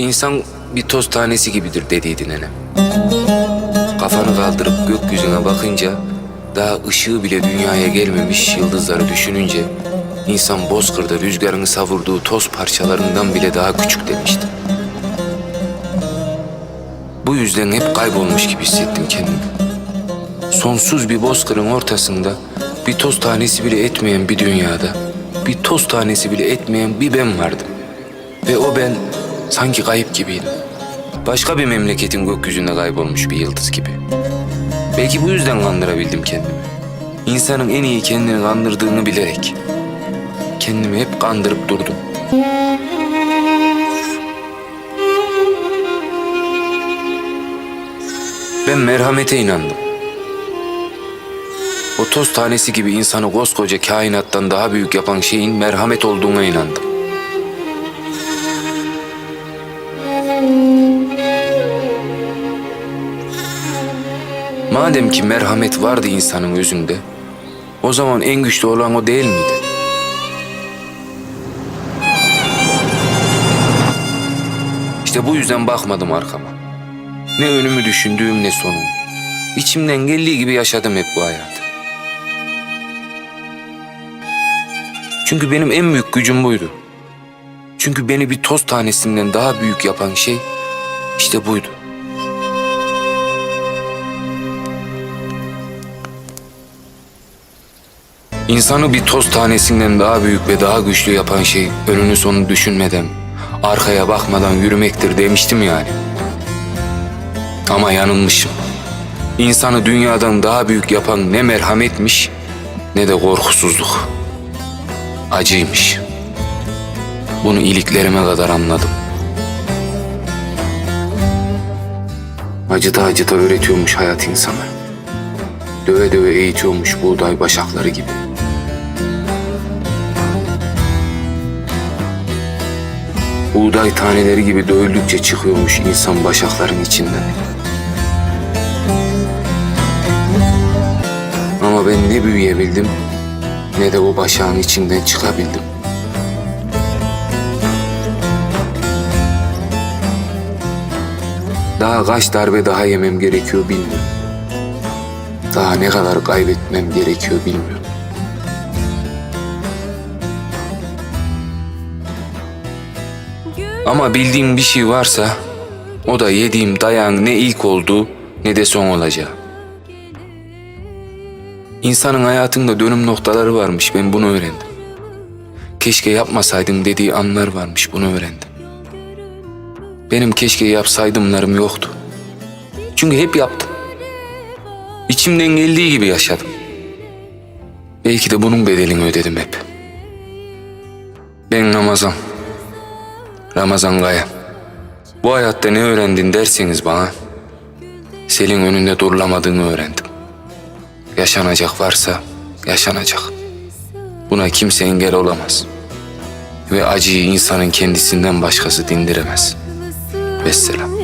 İnsan bir toz tanesi gibidir dediydi nenem. Kafanı kaldırıp gökyüzüne bakınca daha ışığı bile dünyaya gelmemiş yıldızları düşününce insan bozkırda rüzgarını savurduğu toz parçalarından bile daha küçük demişti. Bu yüzden hep kaybolmuş gibi hissettim kendimi. Sonsuz bir bozkırın ortasında bir toz tanesi bile etmeyen bir dünyada bir toz tanesi bile etmeyen bir ben vardım. Ve o ben sanki kayıp gibiydim. Başka bir memleketin gökyüzünde kaybolmuş bir yıldız gibi. Belki bu yüzden kandırabildim kendimi. İnsanın en iyi kendini kandırdığını bilerek. Kendimi hep kandırıp durdum. Ben merhamete inandım. O toz tanesi gibi insanı koskoca kainattan daha büyük yapan şeyin merhamet olduğuna inandım. Madem ki merhamet vardı insanın özünde, o zaman en güçlü olan o değil miydi? İşte bu yüzden bakmadım arkama. Ne önümü düşündüğüm ne sonumu. İçimden geldiği gibi yaşadım hep bu hayatı. Çünkü benim en büyük gücüm buydu. Çünkü beni bir toz tanesinden daha büyük yapan şey işte buydu. İnsanı bir toz tanesinden daha büyük ve daha güçlü yapan şey önünü sonunu düşünmeden, arkaya bakmadan yürümektir demiştim yani. Ama yanılmışım. İnsanı dünyadan daha büyük yapan ne merhametmiş ne de korkusuzluk. Acıymış. Bunu iliklerime kadar anladım. Acıda acıda öğretiyormuş hayat insana. Döve döve eğitiyormuş buğday başakları gibi. Buğday taneleri gibi dövüldükçe çıkıyormuş insan başakların içinden. Ama ben ne büyüyebildim ne de o başağın içinden çıkabildim. Daha kaç darbe daha yemem gerekiyor bilmiyorum. Daha ne kadar kaybetmem gerekiyor bilmiyorum. Ama bildiğim bir şey varsa o da yediğim dayağın ne ilk olduğu ne de son olacağı. İnsanın hayatında dönüm noktaları varmış ben bunu öğrendim. Keşke yapmasaydım dediği anlar varmış bunu öğrendim. Benim keşke yapsaydımlarım yoktu. Çünkü hep yaptım. İçimden geldiği gibi yaşadım. Belki de bunun bedelini ödedim hep. Ben Ramazan. Ramazan Kaya. Bu hayatta ne öğrendin derseniz bana, selin önünde durulamadığını öğrendim. Yaşanacak varsa yaşanacak. Buna kimse engel olamaz. Ve acıyı insanın kendisinden başkası dindiremez. Vesselam.